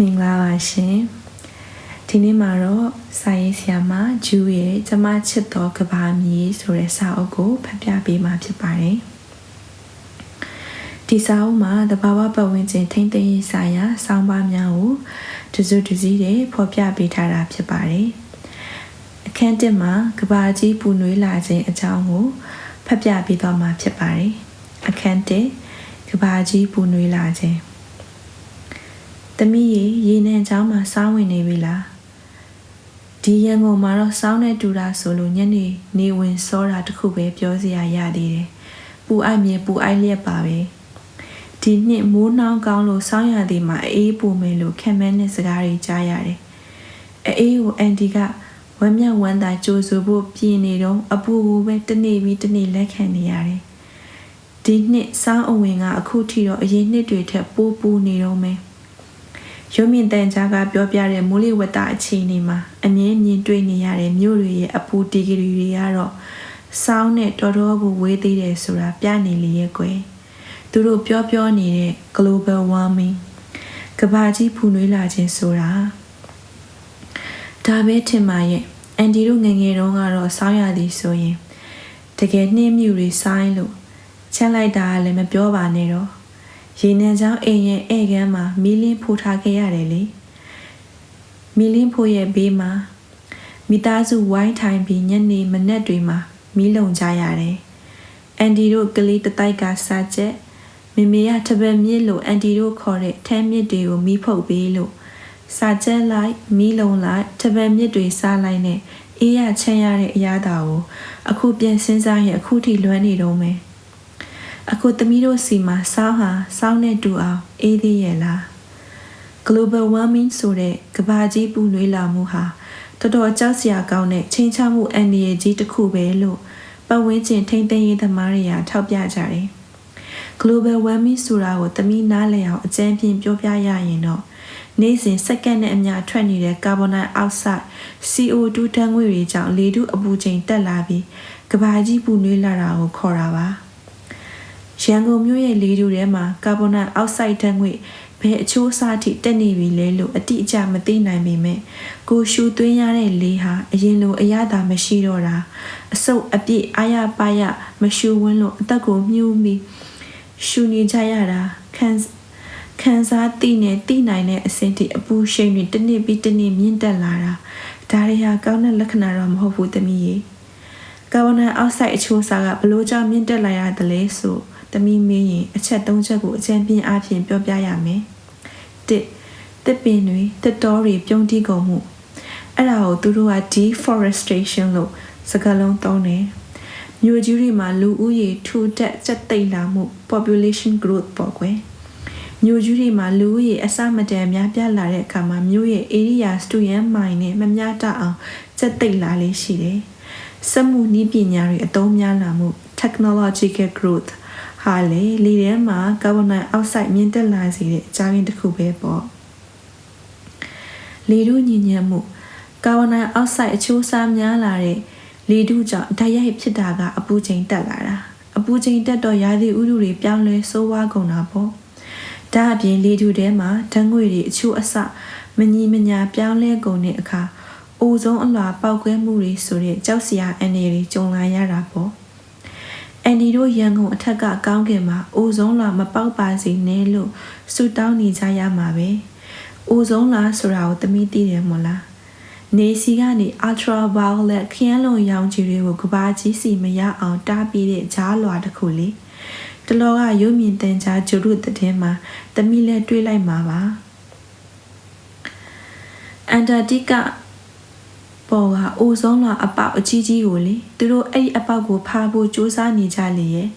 မင်္ဂလာပါရှင်ဒီနေ့မှာတော့စာရေးဆရာမဂျူးရဲ့ကျမချစ်တော်ကဘာမြေဆိုတဲ့စာအုပ်ကိုဖတ်ပြပေးမှာဖြစ်ပါတယ်ဒီစာအုပ်မှာတဘာဝပတ်ဝန်းကျင်ထိမ့်သိမ်းရေးဆိုင်ရာစောင်းပါးများကိုတစုတစည်းတည်းဖော်ပြပေးထားတာဖြစ်ပါတယ်အခန်းတစ်မှာကဘာကြီးပူနွေးလာခြင်းအကြောင်းကိုဖတ်ပြပေးသွားမှာဖြစ်ပါတယ်အခန်းတစ်ကဘာကြီးပူနွေးလာခြင်း။ သမီးရေရေနံချောင်းမှာစောင်းဝင်နေပြီလား။ဒီရန်ကုန်မှာတော့စောင်းနဲ့တူတာဆိုလို့ညနေနေဝင်စောတာတခုပဲပြောစရာရသေးတယ်။ပူအိုက်မြေပူအိုက်လျက်ပါပဲ။ဒီနှစ်မိုးနှောင်းကောင်းလို့စောင်းရသည်မှာအေးပူမယ်လို့ခံမဲနဲ့စကားတွေကြားရတယ်။အေးကိုအန်တီကဝမ်းမြဝမ်းသာကြိုးဆိုဖို့ပြင်နေတော့အပူကိုပဲတနေ့ပြီးတနေ့လက်ခံနေရတယ်။ဒီနှစ်စောင်းအဝင်ကအခုထိတော့အရင်နှစ်တွေထက်ပိုပူနေတော့မယ်။ ရုံမြင့်တန်ကြားကပြောပြတဲ့မိုးလေဝသအခြေအနေမှာအမြင်မြင်တွေ့နေရတဲ့မြို့တွေရဲ့အပူတီဂရီတွေကတော့စောင်းနဲ့တော်တော်ကိုဝေးသေးတယ်ဆိုတာပြနေလေရဲ့ကွယ်သူတို့ပြောပြောနေတဲ့ global warming ကဘာကြီးဖူနွေးလာခြင်းဆိုတာဒါပဲထင်ပါရဲ့အန်ဒီတို့ငငယ်တုန်းကတော့စောင်းရသည်ဆိုရင်တကယ်နှင်းမြူတွေဆိုင်းလို့ချမ်းလိုက်တာလည်းမပြောပါနဲ့တော့ ရေနံချောင်းအိမ်ရဲ့ဧကန်းမှာမီလင်းဖိုးထားခဲ့ရတယ်လေမီလင်းဖိုးရဲ့ဘေးမှာမိသားစုဝိုင်းထိုင်ပြီးညနေမနက်တွေမှာမီးလုံကြရတယ်အန်ဒီတို့ကလေးတတိုက်ကစားချက်မေမေကတပည့်မြစ်လို့အန်တီတို့ခေါ်တဲ့ထမ်းမြစ်တွေကိုမီးဖုတ်ပေးလို့စာကျက်လိုက်မီးလုံးလိုက်တပည့်မြစ်တွေစားလိုက်နဲ့အေးရချမ်းရတဲ့အရာတာကိုအခုပြန်စဉ်းစားရင်အခုထိလွမ်းနေတော့မယ် အခုသမီးတို့စီမှာစောင်းဟာစောင်းနဲ့တူအောင်အေးသေးရဲ့လား global warming ဆိုတဲ့ကမ္ဘာကြီးပူနွေးလာမှုဟာတော်တော်ကြောက်စရာကောင်းတဲ့ချိန်ချမှုအန္တရာယ်ကြီးတစ်ခုပဲလို့ပတ်ဝန်းကျင်ထိမ့်သိမ်းရေးသမားတွေကထောက်ပြကြတယ်။ global warming ဆိုတာကိုသမီးနားလည်အောင်အကြမ်းဖျင်းပြောပြရရင်တော့နေ့စဉ်စက္ကန့်နဲ့အမျှထွက်နေတဲ့ကာဗွန်ဒိုင်အောက်ဆိုက် CO2 ဓာတ်ငွေ့တွေကြောင့်လေထုအပူချိန်တက်လာပြီးကမ္ဘာကြီးပူနွေးလာတာကိုခေါ်တာပါ။ ရန်ကုန်မြို့ရဲ့လေထုထဲမှာကာဗွန်ဒိုင်အောက်ဆိုက်ဓာတ်ငွေ့ဘယ်အချိုးအစားထိတက်နေပြီလဲလို့အတိအကျမသိနိုင်ပေမဲ့ကိုရှူသွင်းရတဲ့လေဟာအရင်လိုအရသာမရှိတော့တာအဆုပ်အပြည့်အာရပါရမရှူဝင်းလို့အသက်ကိုမြှူးပြီးရှူနေကြရတာခံခံစားသိနေသိနိုင်တဲ့အဆင့်ထိအပူရှိန်တွေတစ်နှစ်ပြီးတစ်နှစ်မြင့်တက်လာတာဒါတွေဟာကောင်းတဲ့လက္ခဏာတော့မဟုတ်ဘူးသမီးရေကာဗွန်ဒိုင်အောက်ဆိုက်အချိုးအစားကဘလို့ကြောင့်မြင့်တက်လာရတယ်လဲဆိုတ မီမင်းရင်အချက်၃ချက်ကိုအကြံပြင်းအဖြစ်ပြောပြရမယ်။၁တစ်ပင်တွေတစ်တော်တွေပြုံးတီးကုန်မှုအဲ့ဒါကိုသူတို့က deforestation လို့စကားလုံးသုံးတယ်။မြို့ကြီးတွေမှာလူဦးရေထူထပ်ကျက်သိပ်လာမှု population growth ပေါ့ကွယ်။မြို့ကြီးတွေမှာလူဦးရေအစမတန်များပြားလာတဲ့အခါမှာမြို့ရဲ့ area စတူယန်မိုင်နဲ့မမျှတအောင်ကျက်သိပ်လာလေးရှိတယ်။စက်မှုနည်းပညာတွေအသုံးများလာမှု technological growth ဟာလေလေထဲမှာကာဗွန်ဒိုင်အောက်ဆိုက်မြင့်တက်လာစေတဲ့အကြောင်းရင်းတစ်ခုပဲပေါ့လေထုညဉ့်ညံ့မှုကာဗွန်ဒိုင်အောက်ဆိုက်အချိုးအစားများလာတဲ့လေထုကြောင့်ဓာတ်ရိုက်ဖြစ်တာကအပူချိန်တက်လာတာအပူချိန်တက်တော့ရာသီဥတုတွေပြောင်းလဲဆိုးဝါးကုန်တာပေါ့ဒါအပြင်လေထုထဲမှာဓာတ်ငွေ့တွေအချို့အဆမညီမညာပြောင်းလဲကုန်တဲ့အခါအိုဆုံးအလွှာပောက်ကွဲမှုတွေဆိုတဲ့ကြောက်စရာအနေတွေကြုံလာရတာပေါ့ အန်ဒီတို့ရန်ကုန်အထက်ကကောင်းကင်မှာအိုဆုံးလာမပေါက်ပါစေနဲ့လို့ဆုတောင်းနေကြရမှာပဲအိုဆုံးလာဆိုတာကိုသမီးသိတယ်မို့လားနေစီကနေ ultra violet ခရမ်းလုံရောင်ခြည်တွေကိုကဘာကြီးစီမရအောင်တားပြီးတဲ့ဂျားလွာတစ်ခုလေတလောကရုပ်မြင်တန်ကြားကျုရုတဲ့င်းမှာသမီးလည်းတွေးလိုက်မှာပါအန်တာတိက ပေါ်ကအိုဆုံးလာအပေါက်အကြီးကြီးကိုလေသူတို့အဲ့ဒီအပေါက်ကိုဖားဖို့စူးစမ်းနေကြလေရဲ့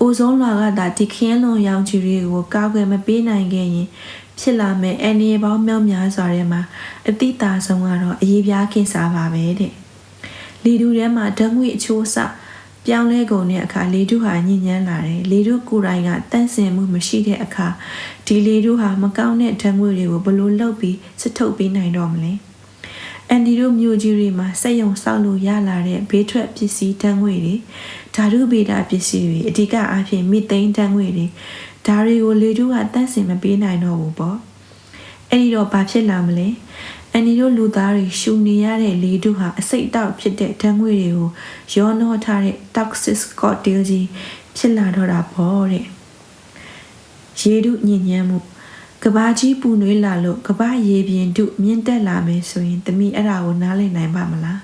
အိုဆုံးလာကဒါဒီခင်းလွန်ရောင်ချီတွေကိုကာကွယ်မပေးနိုင်ခဲ့ရင်ဖြစ်လာမဲ့အန်ဒီပေါင်းမြောက်များစွာထဲမှာအတိတာဆုံးကတော့အရေးပြားခင်စားပါပဲတဲ့လေတူထဲမှာဓာတ်ငွေအချိုးစပြောင်းလဲကုန်တဲ့အခါလေတုဟာညဉ့်ညမ်းလာတယ်လေတုကိုယ်တိုင်ကတန့်စင်မှုမရှိတဲ့အခါဒီလေတုဟာမကောင်းတဲ့ဓာတ်ငွေတွေကိုဘလို့လှုပ်ပြီးစစ်ထုတ်ပေးနိုင်တော့မလဲ အန်ဒီတို့မျိုးကြီးတွေမှာစက်ရုံဆောက်လို့ရလာတဲ့ဘေးထွက်ပစ္စည်းတန်းငွေတွေဓာတုဗေဒပစ္စည်းတွေအဓိကအားဖြင့်မိသိန်းတန်းငွေတွေဒါတွေကိုလေတုကတန့်စင်မပေးနိုင်တော့ဘူးပေါ့အဲ့ဒီတော့ဘာဖြစ်လာမလဲအန်ဒီတို့လူသားတွေရှူနေရတဲ့လေတုဟာအစိတ်တောက်ဖြစ်တဲ့ဓာတ်ငွေ့တွေကိုရောနှောထားတဲ့ toxic cocktail ကြီးဖြစ်လာတော့တာပေါ့တဲ့ရေတုညဉ့်ညမ်းမှု ကဘာကြီးပူနွေးလာလို့ကဘာရေပြင်တုမြင့်တက်လာမယ်ဆိုရင်တမိအဲ့ဒါကိုနားလည်နိုင်ပါမလား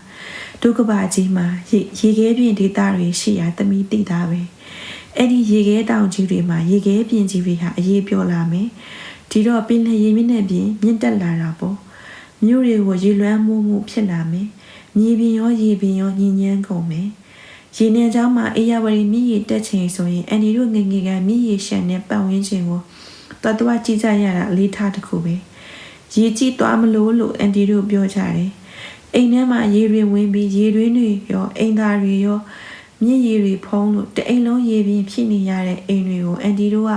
ဒုက္ကဘာကြီးမှာရေရေခဲပြင်ဒေတာတွေရှိရာတမိသိတာပဲအဲ့ဒီရေခဲတောင်ကြီးတွေမှာရေခဲပြင်ကြီးတွေဟာအရေးပြောလာမယ်ဒီတော့ပင်လယ်ရေမြင့်တဲ့ပြင်မြင့်တက်လာတာပေါ့မြို့တွေကိုရေလွှမ်းမှုမှုဖြစ်လာမယ်မြေပြင်ရောရေပြင်ရောညဉ့်ညမ်းကုန်မယ်ရေနံချောင်းမှာအေယာဝရီမြည်ရတက်ချိန်ဆိုရင်အန်ဒီတို့ငငယ်ကမြည်ရရှန်တဲ့ပတ်ဝန်းကျင်ကို တွတ်တွတ်ကြည့်ကြရတာအလေးထားတစ်ခုပဲရေကြည့်သွားမလို့လို့အန်ဒီတို့ပြောကြတယ်အိမ်ထဲမှာရေတွေဝင်ပြီးရေတွင်းတွေရောအိမ်သားတွေရောမြင့်ရေတွေဖုံးလို့တအိမ်လုံးရေပြင်ဖြစ်နေရတဲ့အိမ်တွေကိုအန်ဒီတို့က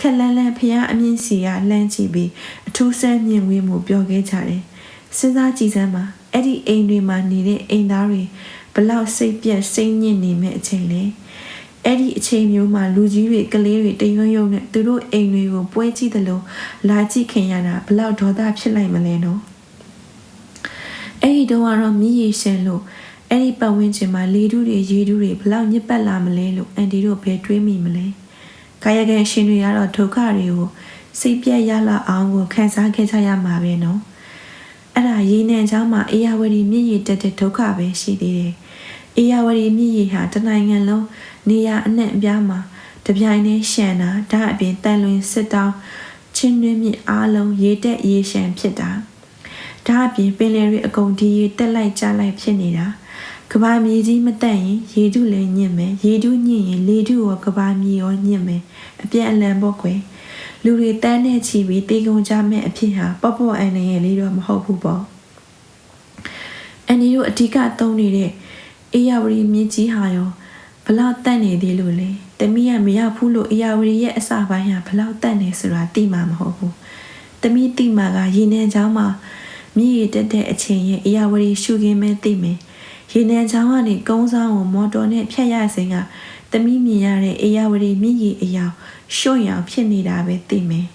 ခက်လန်းလန်းဖျားအမြင့်စီကလှမ်းကြည့်ပြီးအထူးဆန်းမြင့်ဝေးမှုပြောခဲ့ကြတယ်စဉ်းစားကြည့်စမ်းပါအဲ့ဒီအိမ်တွေမှာနေတဲ့အိမ်သားတွေဘလောက်စိတ်ပြက်စိတ်ညစ်နေမဲ့အချိန်လဲ အဲ့ဒီအချိန်မျိုးမှာလူကြီးတွေကလေးတွေတရွံ့ရွံ့နဲ့သူတို့အိမ်တွေကိုပွဲကြည့်တယ်လို့လာကြည့်ခင်ရတာဘလောက်ဒေါသဖြစ်လိုက်မလဲနော်အဲ့ဒီတော့ကတော့မြည်ရရှင်လို့အဲ့ဒီပတ်ဝန်းကျင်မှာလေထုတွေရေထုတွေဘလောက်ညစ်ပတ်လာမလဲလို့အန်တီတို့ဘယ်တွေးမိမလဲကာယကံရှင်တွေကတော့ဒုက္ခတွေကိုစိတ်ပြက်ရလာအောင်ကိုခံစားခဲ့ကြရမှာပဲနော်အဲ့ဒါရေနံချောင်းမှာအေယာဝတီမြည်ရတက်တဲ့ဒုက္ခပဲရှိသေးတယ် အေယာဝတီမြည်ရဟာတနိုင်ငံလုံးနေရာအနှံ့အပြားမှာတပြိုင်တည်းရှန်တာဒါအပြင်တန်လွင်စစ်တောင်းချင်းတွင်းမြစ်အားလုံးရေတက်ရေရှန်ဖြစ်တာဒါအပြင်ပင်လယ်တွေအကုန်ဒီရေတက်လိုက်ကျလိုက်ဖြစ်နေတာကဘာမြေကြီးမတက်ရင်ရေတုလည်းညစ်မယ်ရေတုညစ်ရင်လေတုရောကဘာမြေရောညစ်မယ်အပြက်အလံပေါ့ကွယ်လူတွေတန်းနဲ့ချီပြီးတေကုံကြမဲ့အဖြစ်ဟာပေါ့ပေါ့အန်နေရဲ့လေးတော့မဟုတ်ဘူးပေါ့အန်ဒီတို့အဓိကသုံးနေတဲ့ အေယာဝရီမြစ်ကြီးဟာရောဘလောက်တန့်နေသေးလို့လဲတမီးကမရဘူးလို့အေယာဝရီရဲ့အစပိုင်းဟာဘလောက်တန့်နေဆိုတာသိမှာမဟုတ်ဘူးတမီးသိမှာကရေနံချောင်းမှာမြည်ရတက်တဲ့အချိန်ရဲ့အေယာဝရီရှုခင်းမဲသိမယ်ရေနံချောင်းကနေကုန်းဆောင်ကိုမော်တော်နဲ့ဖြတ်ရစဉ်ကတမီးမြင်ရတဲ့အေယာဝရီမြည်ရအယောင်ရွှွန့်ရောင်ဖြစ်နေတာပဲသိမယ်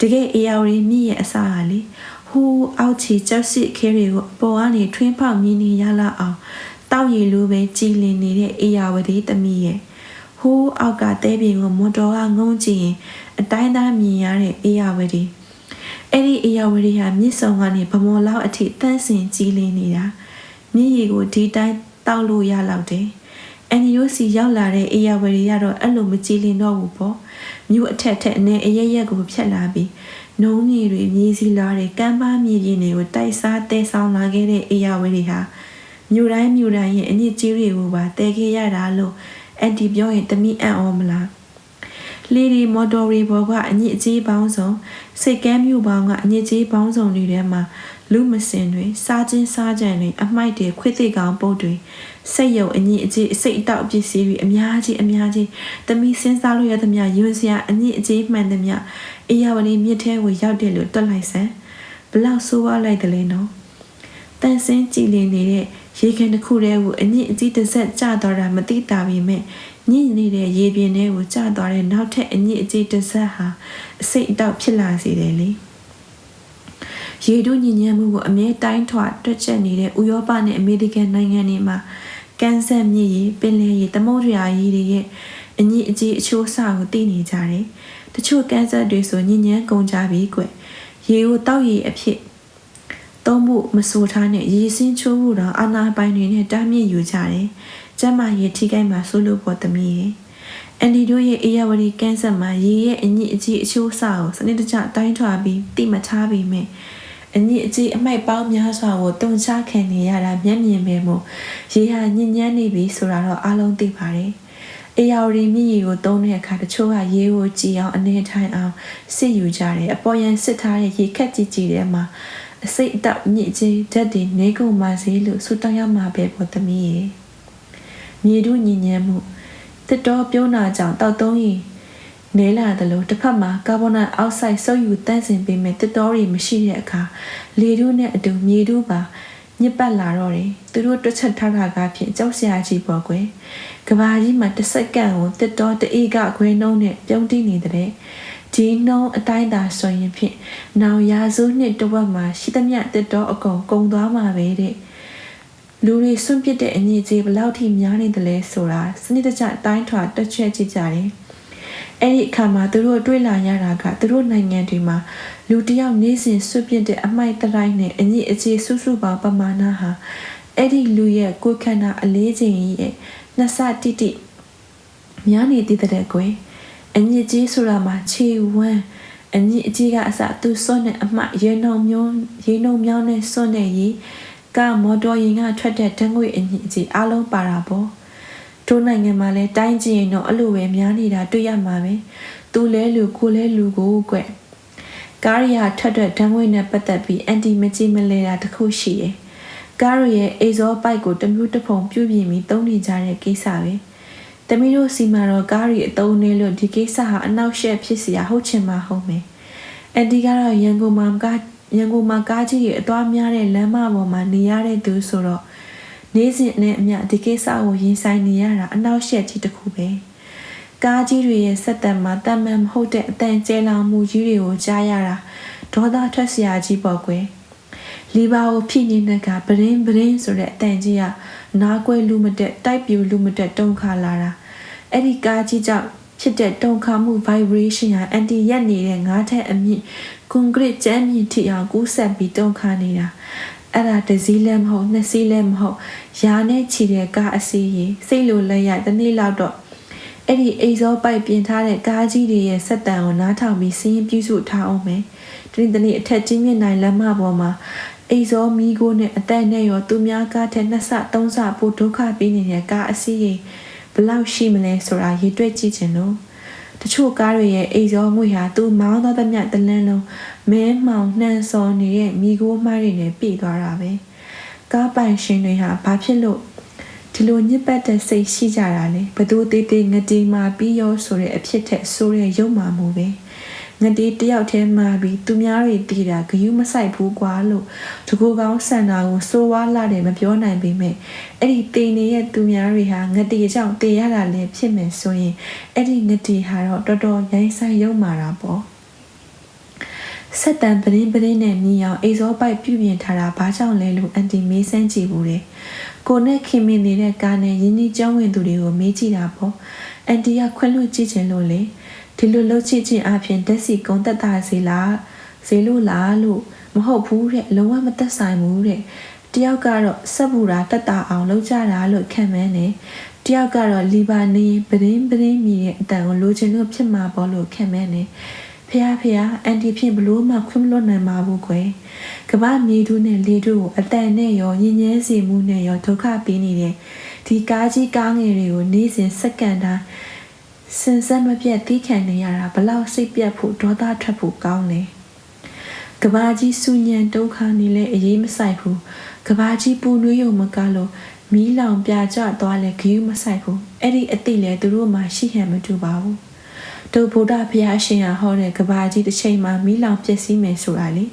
တကယ်အေယာဝရီမြည်ရအစားဟာလေဟိုးအောက်ချီကြောက်စစ်ခဲတွေကိုအပေါ်ကနေထွင်းဖောက်မြင်နေရလာအောင် တောက်ရည်လိုပဲကြည်လင်နေတဲ့အေယာဝတီသမီးရဲ့ဟိုးအောက်ကတဲပြင်ကိုမော်တော်ကငုံကြည့်ရင်အတိုင်းသားမြင်ရတဲ့အေယာဝတီအဲ့ဒီအေယာဝတီဟာမြစ်ဆုံကနေဗမော်လောက်အထိတန်းစင်ကြည်လင်နေတာမြည်ရည်ကိုဒီတိုင်းတောက်လို့ရလောက်တယ်အန်ယူစီရောက်လာတဲ့အေယာဝတီကတော့အဲ့လိုမကြည်လင်တော့ဘူးပေါ့မြို့အထက်ထက်အနေအရရက်ကိုဖြတ်လာပြီးနှုံးမြေတွေမြေစီလာတွေကမ်းပါမြေပြင်တွေကိုတိုက်စားတဲဆောင်လာခဲ့တဲ့အေယာဝတီဟာ မြို့တိုင်းမြို့တိုင်းရဲ့အညစ်ကြေးတွေကိုပါတဲခဲ့ရတာလို့အန်တီပြောရင်တမိအံ့ဩမလားလီဒီမော်တော်ရီဘောကအညစ်အကြေးပေါင်းစုံစိတ်ကမ်းမြို့ပေါင်းကအညစ်အကြေးပေါင်းစုံတွေထဲမှာလူမစင်တွေစားချင်းစားကြံတွေအမိုက်တွေခွေးသိကောင်ပုတ်တွေစိတ်ယုံအညစ်အကြေးစိတ်အတောက်ပစ္စည်းတွေအများကြီးအများကြီးတမိစဉ်းစားလို့ရသမျှယွန်းစရာအညစ်အကြေးမှန်သမျှအေယာဝလီမြစ်ထဲကိုရောက်တယ်လို့တွက်လိုက်စမ်းဘလောက်ဆိုးဝါးလိုက်တယ်လဲနော်တန်ဆင်းကြည်လင်နေတဲ့ ရေကန်တစ်ခုတည်းကိုအညစ်အကြေးတစ်ဆက်ကျသွားတာမသိတာပေမဲ့ညစ်နေတဲ့ရေပြင်ထဲကိုကျသွားတဲ့နောက်ထပ်အညစ်အကြေးတစ်ဆက်ဟာအစိတ်အတောက်ဖြစ်လာစေတယ်လေရေတို့ညဉ့်ညမ်းမှုကိုအမြဲတိုင်းထွာတွက်ချက်နေတဲ့ဥရောပနဲ့အမေရိကန်နိုင်ငံတွေမှာကန်ဆယ်မြစ်ရေပင်လယ်ရေသမုဒ္ဒရာရေတွေရဲ့အညစ်အကြေးအချိုးအဆကိုသိနေကြတယ်။တချို့ကန်ဆယ်တွေဆိုညဉ့်ညမ်းကုန်ကြပြီကွ။ရေကိုတောက်ရေအဖြစ် သုံးဖို့မဆိုထားနဲ့ရေစင်းချိုးဖို့တော့အာနာပိုင်တွေနဲ့တားမြစ်ယူကြတယ်။ကျမရေထိခိုက်မှာဆိုလို့ပေါ်သမီးရဲ့အန်ဒီတို့ရဲ့အေယာဝတီကန်ဆယ်မှာရေရဲ့အညစ်အကြေးအချိုးအဆကိုစနစ်တကျတိုင်းထွာပြီးတိမထားပြီးမြဲအညစ်အကြေးအမိုက်ပေါင်းများစွာကိုတုံချခံနေရတာမျက်မြင်ပဲမို့ရေဟာညဉ့်ညမ်းနေပြီဆိုတာတော့အားလုံးသိပါတယ်။အေယာဝတီမြည်ရီကိုသုံးတဲ့အခါတချို့ကရေကိုကြည်အောင်အနေထိုင်အောင်စစ်ယူကြတယ်။အပေါ်ယံစစ်ထားတဲ့ရေခက်ကြည်ကြည်ထဲမှာ အစိတ်အတောက်ညစ်ကြေးဓာတ်တွေနေကုန်ပါစေလို့ဆုတောင်းရမှာပဲပေါ့သမီးရေ။မြေတို့ညဉ့်ညမ်းမှုတစ်တော်ပြုံးနာကြောင့်တောက်သုံးရင်နဲလာတယ်လို့တစ်ဖက်မှာကာဗွန်ဒိုင်အောက်ဆိုက်ဆုပ်ယူတန့်စင်ပေးမဲ့တစ်တော်တွေမရှိတဲ့အခါလေတို့နဲ့အတူမြေတို့ပါညစ်ပတ်လာတော့တယ်သူတို့တွက်ချက်ထားတာကဖြင့်ကြောက်စရာကြီးပေါ့ကွယ်ကဘာကြီးမှာတစ်စက္ကန့်ကိုတစ်တော်တအေးကခွဲနှုံးနဲ့ပြုံးတိနေတဲ့တ ဒီနှုံးအတိုင်းသာဆိုရင်ဖြင့်နောင်ရာစုနှစ်တစ်ဝက်မှာရှိသမျှတစ်တော်အကုန်ကုန်သွားမှာပဲတဲ့လူတွေစွန့်ပစ်တဲ့အညစ်အကြေးဘယ်လောက်ထိများနေတယ်လဲဆိုတာစနစ်တကျအတိုင်းထွာတက်ချက်ကြည့်ကြတယ်အဲ့ဒီအခါမှာသူတို့တွေ့လာရတာကသူတို့နိုင်ငံတွေမှာလူတယောက်နေစဉ်စွန့်ပစ်တဲ့အမိုက်တရိုင်းနဲ့အညစ်အကြေးစုစုပေါင်းပမာဏဟာအဲ့ဒီလူရဲ့ကိုယ်ခန္ဓာအလေးချိန်ကြီးရဲ့နှစ်ဆတိတိများနေတည်တဲ့ကွယ် အညစ်အကြေးဆိုတာမှာခြေဝမ်းအညစ်အကြေးကအစသူစွန့်တဲ့အမှရေနှုံမျိုးရေနှုံမြောင်းနဲ့စွန့်တဲ့ရေကမော်တော်ယာဉ်ကထွက်တဲ့ဓာတ်ငွေ့အညစ်အကြေးအလုံးပါတာပေါ့တို့နိုင်ငံမှာလဲတိုင်းကျင်တော့အဲ့လိုပဲများနေတာတွေ့ရမှာပဲသူလဲလူကိုလဲလူကိုကွကားရီယာထွက်တဲ့ဓာတ်ငွေ့နဲ့ပတ်သက်ပြီးအန်တီမကြည့်မလဲတာတခုရှိတယ်ကားရီရဲ့အေဇောပိုက်ကိုတမျိုးတစ်ဖုံပြုတ်ပြင်ပြီးသုံးနေကြတဲ့ကိစ္စပဲ သမီးတို့စီမာတော့ကားရီအတုံးနေလို့ဒီကိစ္စဟာအနောက်ရှက်ဖြစ်စရာဟုတ်ချင်မှာဟုတ်မယ်။အန်တီကတော့ရန်ကုန်မှာကရန်ကုန်မှာကားကြီးရဲ့အသွားများတဲ့လမ်းမပေါ်မှာနေရတဲ့သူဆိုတော့နေစဉ်နဲ့အမျှဒီကိစ္စကိုရင်ဆိုင်နေရတာအနောက်ရှက်ကြီးတစ်ခုပဲ။ကားကြီးတွေရဲ့ဆက်သက်မှာတမန်မဟုတ်တဲ့အတန်ကျဲလောင်မှုကြီးတွေကိုကြားရတာဒေါသထွက်စရာကြီးပေါ့ကွယ်။လီဘာကိုဖြည့်နေတဲ့ကပရင်ပရင်ဆိုတဲ့အတန်ကြီးကနားကွယ်လူမတက်တိုက်ပြူလူမတက်တုံခါလာတာ။ အဲ့ဒီကားကြီးကြောင့်ဖြစ်တဲ့တုံခါမှု vibration ဟာအန်တီရက်နေတဲ့ငါးထက်အမြင့်ကွန်ကရစ်ကျမ်းမြင့်ထိအောင်ကူးဆက်ပြီးတုံခါနေတာအဲ့ဒါတစ်စီးလည်းမဟုတ်နှစ်စီးလည်းမဟုတ်ယာနဲ့ချီတဲ့ကားအစီးကြီးစိတ်လိုလက်ရတနေ့လောက်တော့အဲ့ဒီအိဇောပိုက်ပြင်ထားတဲ့ကားကြီးတွေရဲ့စက်တံကိုနားထောင်ပြီးစင်းပြုစုထားအောင်မယ်ဒီနေ့တနေ့အထက်ကြီးမြင့်နိုင်လမ်းမပေါ်မှာအိဇောမီကိုနဲ့အသက်နဲ့ရောသူများကားထက်နှစ်ဆသုံးဆပိုဒုက္ခပေးနေတဲ့ကားအစီးကြီး ဘလောက်ရှိမလဲဆိုတာရေတွက်ကြည့်ချင်လို့တချို့ကားတွေရဲ့အိဇောငွေဟာသူမောင်းသောသမျှတလန်းလုံးမဲမှောင်နှံစော်နေတဲ့မိโก้မိုင်းတွေနဲ့ပြည့်သွားတာပဲကားပိုင်ရှင်တွေဟာဘာဖြစ်လို့ဒီလိုညစ်ပတ်တဲ့စိတ်ရှိကြတာလဲဘသူတေးတေးငတီမာပြီးရောဆိုတဲ့အဖြစ်ထက်ဆိုးတဲ့ရုပ်မာမှုပဲ ငတီတယောက်တည်းမှာပြီးသူများတွေတီးတာဂယုမဆိုင်ဘူးကွာလို့တကူကောင်းဆန္ဒကိုစိုးဝါလာတယ်မပြောနိုင်ပေမဲ့အဲ့ဒီတေနေတဲ့သူများတွေဟာငတီကြောင့်တေရတာလည်းဖြစ်မယ်ဆိုရင်အဲ့ဒီငတီဟာတော့တော်တော်ရိုင်းဆိုင်ရုံမာတာပေါ့ဆက်တန်ပရင်းပရင်းနဲ့မြည်အောင်အိဇောပိုက်ပြုပြင်ထားတာဘာကြောင့်လဲလို့အန်တီမေးစမ်းကြည့်ဘူးတယ်ကိုနဲ့ခင်မင်နေတဲ့ကားနဲ့ရင်းနှီးကြောင်းဝင်သူတွေကိုမေးကြည့်တာပေါ့အန်တီကခွင့်လွှတ်ကြည့်ချင်လို့လေ ဒီလိုလှုပ်ချစ်ခြင်းအပြင်တက်စီကုန်းတက်တာစီလားဈေးလို့လားလို့မဟုတ်ဘူးတဲ့လုံးဝမသက်ဆိုင်ဘူးတဲ့တယောက်ကတော့စက်ဘူရာတက်တာအောင်လုပ်ကြတာလို့ခံမှန်းတယ်တယောက်ကတော့လီဘာနေပရင်းပရင်းမြည်တဲ့အတန်ကိုလိုချင်လို့ဖြစ်မှာပေါ့လို့ခံမှန်းတယ်ဖះဖះအန်တီဖြင့်ဘလို့မှခွင့်မလွတ်နိုင်ပါဘူးကွယ်ကမမြေတူးနဲ့လေတူးကိုအတန်နဲ့ရောညဉ့်ညဲစီမှုနဲ့ရောဒုက္ခပေးနေတဲ့ဒီကားကြီးကားငယ်တွေကိုနေ့စဉ်စက္ကန့်တိုင်း စင်စက်မပြတ်တီးခံနေရတာဘလောက်စိတ်ပြတ်ဖို့ဒေါသထွက်ဖို့ကောင်းလဲကဘာကြီးစူညံဒုက္ခနေလဲအေးမဆိုင်ဘူးကဘာကြီးပူနွေးရုံမကလို့မီးလောင်ပြကြသွားလဲဂယုမဆိုင်ဘူးအဲ့ဒီအတိလဲသူတို့မှရှိဟန်မတူပါဘူးတို့ဗုဒ္ဓဘုရားရှင်ဟာဟောတဲ့ကဘာကြီးတစ်ချိန်မှာမီးလောင်ပျက်စီးမယ်ဆိုတာလေ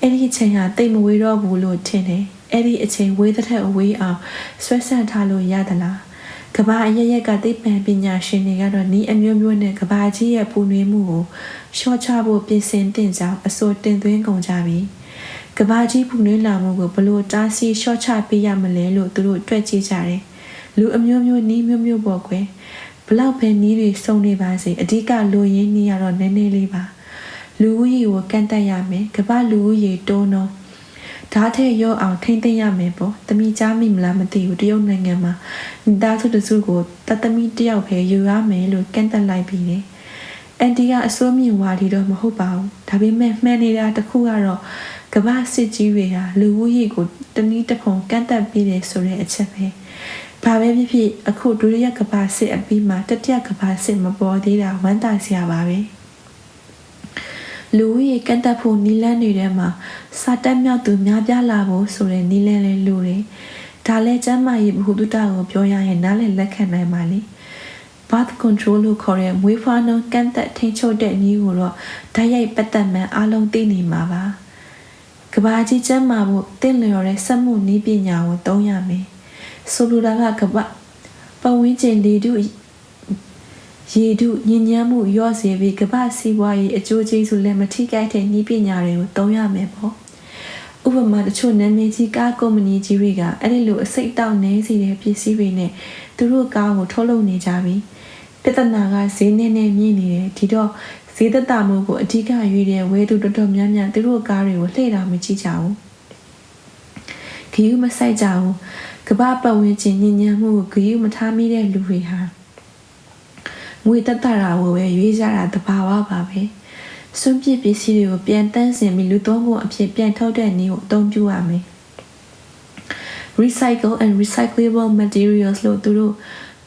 အဲ့ဒီအချိန်ဟာတိတ်မဝေးတော့ဘူးလို့ထင်တယ်အဲ့ဒီအချိန်ဝေးတဲ့ထက်အဝေးအောင်ဆွဲဆန့်ထားလို့ရသလား ကဘာအရရက်ကသိပ္ပံပညာရှင်တွေကတော့ဤအမျိုးမျိုးနဲ့ကဘာကြီးရဲ့ပူနွေးမှုကိုရှော့ချဖို့ပြင်ဆင်တင်ကြောင်းအစိုးတင်သွင်းကုန်ကြပြီကဘာကြီးပူနွေးလာမှုကိုဘလို့တားဆီးရှော့ချပေးရမလဲလို့သူတို့တွက်ကြည့်ကြတယ်လူအမျိုးမျိုးဤမျိုးမျိုးပေါ့ကွယ်ဘလောက်ပဲနီးတွေစုံနေပါစေအဓိကလူရင်းနီးရတော့နည်းနည်းလေးပါလူဦးရေကိုကန့်တက်ရမယ်ကမ္ဘာလူဦးရေတိုးတော့ ဓာတ်ထဲရောအောင်ထိမ့်သိမ့်ရမယ်ပေါ့တမိချားမိမလားမသိဘူးတရုတ်နိုင်ငံမှာမိသားစုတစုကိုတသမီတယောက်ပဲယူရမယ်လို့ကန့်တက်လိုက်ပြီးတယ်အန်တီကအစိုးမြင့်ဝါဒီတော့မဟုတ်ပါဘူးဒါပေမဲ့မှန်နေတာတခုကတော့ကမ္ဘာစစ်ကြီးတွေဟာလူဦးရေကိုတနည်းတစ်ဖုံကန့်တက်ပြီးတယ်ဆိုတဲ့အချက်ပဲဘာပဲဖြစ်ဖြစ်အခုဒုတိယကမ္ဘာစစ်အပြီးမှာတတိယကမ္ဘာစစ်မပေါ်သေးတာဝမ်းသာစရာပါပဲ လူဦးရေကန့်တက်ဖို့နီလန်းတွေထဲမှာစာတက်မြောက်သူများပြားလာဖို့ဆိုတဲ့နီလန်းလေးလူတွေဒါလည်းကျမ်းမာရေးဘုဒ္ဓတာကိုပြောရရင်နားလည်လက်ခံနိုင်ပါလိမ့် birth control လို့ခေါ်တဲ့မွေးဖွားနှုန်းကန့်သက်ထိန်းချုပ်တဲ့နည်းကိုတော့ဓာတ်ရိုက်ပတ်သက်မှန်အားလုံးသိနေမှာပါကဘာကြီးကျမ်းမာဖို့တင့်လျော်တဲ့စက်မှုနည်းပညာကိုသုံးရမယ်ဆိုလိုတာကကပပဝင်းကျင်လေတု ရေတုညဉ့်ညမ်းမှုရော့စေပြီးကမ္ဘာစီးပွားရေးအကျိုးကျေးဇူးလည်းမထိခိုက်တဲ့နည်းပညာတွေကိုသုံးရမယ်ပေါ့ဥပမာတချို့နာမည်ကြီးကားကုမ္ပဏီကြီးတွေကအဲ့ဒီလိုအစိတ်တောက်နေစီတဲ့ပစ္စည်းတွေနဲ့သူတို့ကားကိုထုတ်လုပ်နေကြပြီပြဿနာကဈေးနဲ့နဲ့မြင့်နေတယ်ဒီတော့ဈေးသက်သာမှုကိုအဓိကရွေးတဲ့ဝယ်သူတော်တော်များများသူတို့ကားတွေကိုလှည့်တာမကြည့်ကြဘူးခီးယူမဆိုင်ကြဘူးကမ္ဘာပတ်ဝန်းကျင်ညဉ့်ညမ်းမှုကိုခီးယူမထားမိတဲ့လူတွေဟာ ငွေတက်တာတာကိုပဲရွေးကြတာတဘာဝပါပဲစွန့်ပစ်ပစ္စည်းတွေကိုပြန်တန်းစင်ပြီးလူသုံးကုန်အဖြစ်ပြန်ထုတ်တဲ့နည်းကိုအသုံးပြုရမယ် recycle and recyclable materials လို့သူတို့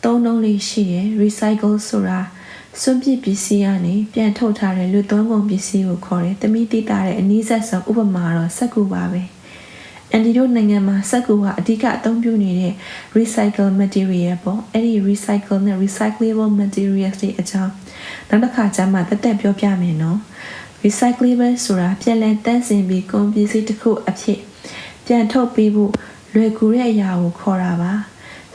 သုံးနှုန်းလေးရှိတယ် recycle ဆိုတာစွန့်ပစ်ပစ္စည်းကနေပြန်ထုတ်ထားတဲ့လူသုံးကုန်ပစ္စည်းကိုခေါ်တယ်။တမိတိတာတဲ့အနည်းဆက်ဆုံးဥပမာတော့စက္ကူပါပဲ။ အန်ဒီတို့နိုင်ငံမှာစက္ကူကအဓိကအသုံးပြုနေတဲ့ recycle material ပေါ့။အဲ့ဒီ recycle နဲ့ recyclable materials တွေအကြောင်းနောက်တစ်ခါကျမှတက်တက်ပြောပြမယ်နော်။ recyclable ဆိုတာပြန်လည်တန်းစင်ပြီးကုန်ပစ္စည်းတစ်ခုအဖြစ်ပြန်ထုတ်ပေးဖို့လွယ်ကူတဲ့အရာကိုခေါ်တာပါ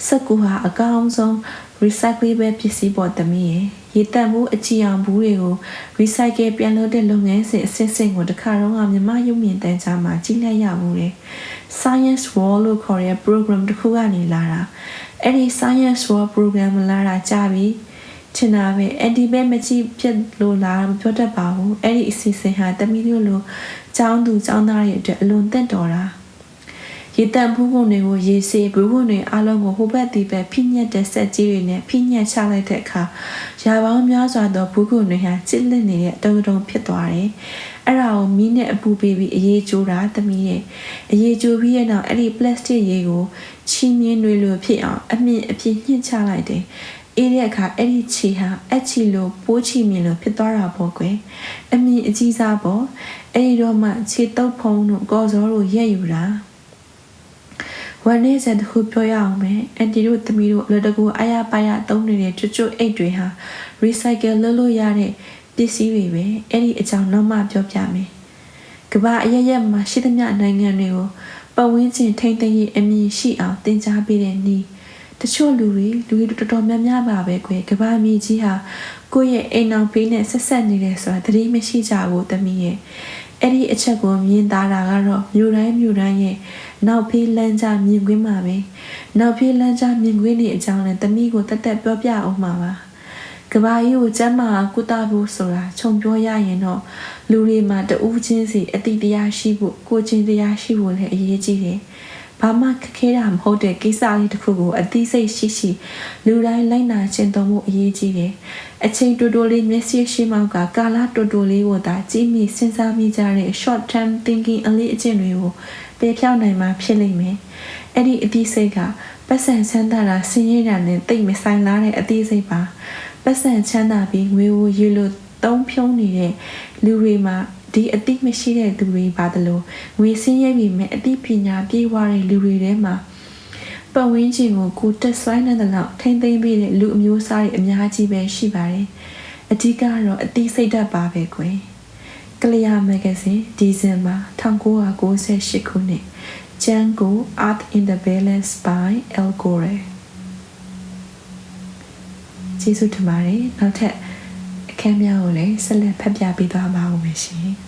စက်ကူဟာအကောင်းဆုံး recyclable ပစ္စည်းပေါ်သမီးရဲ့ ရေတန့်မှုအချီအောင်ဘူးတွေကို recycle ပြန်လုပ်တဲ့လုပ်ငန်းစဉ်အစစ်စစ်ကိုတခါတော့ကမြမရုပ်မြင်တန်းချမှာကြီးလိုက်ရဘူးလေ science wall လို့ခေါ်တဲ့ program တစ်ခုကနေလာတာအဲ့ဒီ science wall program လာတာကြာပြီချင်တာပဲအန်တီဘဲမကြည့်ဖြစ်လို့လားမပြောတတ်ပါဘူးအဲ့ဒီအစီအစဉ်ဟာတမီးတို့လိုចောင်းသူចောင်းသားတွေအတွက်အလွန်တင့်တော်တာ ရေတန့်ဘူးကုန်တွေကိုရေစေးဘူးကုန်တွေအလုံးကိုဟိုဘက်ဒီဘက်ဖိညက်တဲ့ဆက်ကြီးတွေနဲ့ဖိညက်ချလိုက်တဲ့အခါရာပေါင်းများစွာသောဘူးကုန်တွေဟာကျစ်လက်နေတဲ့အတုံးတုံဖြစ်သွားတယ်။အဲ့ဒါကိုမီးနဲ့အပူပေးပြီးအေးကြိုးတာသမီးရဲ့အေးကြိုးပြီးရဲ့နောက်အဲ့ဒီပလတ်စတစ်ရေကိုချီမြင်းတွေလိုဖြစ်အောင်အမြင့်အပြည့်ညှင့်ချလိုက်တယ်။အေးတဲ့အခါအဲ့ဒီချီဟာအချီလိုပိုးချီမြင်လို့ဖြစ်သွားတာပေါ့ကွယ်အမြင့်အကြီးစားပေါ့အဲ့ဒီတော့မှခြေတုပ်ဖုံးတို့ကော်စောတို့ရက်ယူတာ ဝမ်းနေစတဲ့ခုပြောရအောင်မယ်အန်တီတို့သမီးတို့အလွယ်တကူအယားပါရသုံးနေတဲ့ကျွတ်ကျွတ်အိတ်တွေဟာ recycle လုပ်လို့ရတဲ့ပစ္စည်းတွေပဲအဲ့ဒီအကြောင်းနောက်မှပြောပြမယ်ကမ္ဘာအရရက်မှာရှိသမျှနိုင်ငံတွေကိုပတ်ဝန်းကျင်ထိမ့်သိမ်းရေးအမြင်ရှိအောင်တင် जा ပေးတဲ့နည်းတချို့လူတွေလူတွေတော်တော်များများပါပဲကွယ်ကဘာမြေကြီးဟာကိုယ့်ရဲ့အိမ်အောင်ပေးနဲ့ဆက်ဆက်နေတယ်ဆိုတာသတိမရှိကြဘူးသမီးရဲ့ အဲ့ဒီအချက်ကိုမြင်သားတာကတော့မြို့တိုင်းမြို့တိုင်းရဲ့နောက်ဖေးလမ်းကြမြင်ကွင်းမှာပဲနောက်ဖေးလမ်းကြမြင်ကွင်းနေအကြောင်းနဲ့သမီးကိုတက်တက်ပြောပြအောင်မှာပါကဘာကြီးကိုကျမ်းမာကုသဖို့ဆိုတာခြုံပြောရရင်တော့လူတွေမှာတဦးချင်းစီအတိတရားရှိဖို့ကိုချင်းတရားရှိဖို့လည်းအရေးကြီးတယ် ဘာမှခက်ခဲတာမဟုတ်တဲ့ကိစ္စလေးတစ်ခုကိုအသိစိတ်ရှိရှိလူတိုင်းလိုက်နာကျင့်သုံးဖို့အရေးကြီးတယ်။အချိန်တူတူလေးမျက်စိရှိမှောက်ကကာလတူတူလေးကိုသာကြည့်မိစဉ်းစားမိကြတဲ့ short term thinking အလေးအကျင့်တွေကိုပေဖြောင်းနိုင်မှာဖြစ်လိမ့်မယ်။အဲ့ဒီအသိစိတ်ကပတ်စံချမ်းသာတာဆင်းရဲတာနဲ့တိတ်မဆိုင်လာတဲ့အသိစိတ်ပါ။ပတ်စံချမ်းသာပြီးငွေကိုရေလိုသုံးဖြုံးနေတဲ့လူတွေမှာ ဒီအသိမရှိတဲ့သူတွေပါတယ်လို့ငွေစင်းရိပ်ပြီးမဲ့အသိပညာပြေးွားတဲ့လူတွေထဲမှာပတ်ဝန်းကျင်ကိုကိုတက်ဆိုင်တဲ့လောက်ထိမ့်သိမ့်ပြီးတဲ့လူအမျိုးအစားတွေအများကြီးပဲရှိပါတယ်အဓိကတော့အသိစိတ်ဓာတ်ပါပဲကွယ်ကလျာမဂ္ဂဇင်းဒီဇင်ဘာ1998ခုနှစ်ကျန်းကို Art in the Balance by Al Gore ကျေးဇူးတင်ပါတယ်နောက်ထပ်အခန်းများကိုလည်းဆက်လက်ဖတ်ပြပေးသွားပါဦးမယ်ရှင်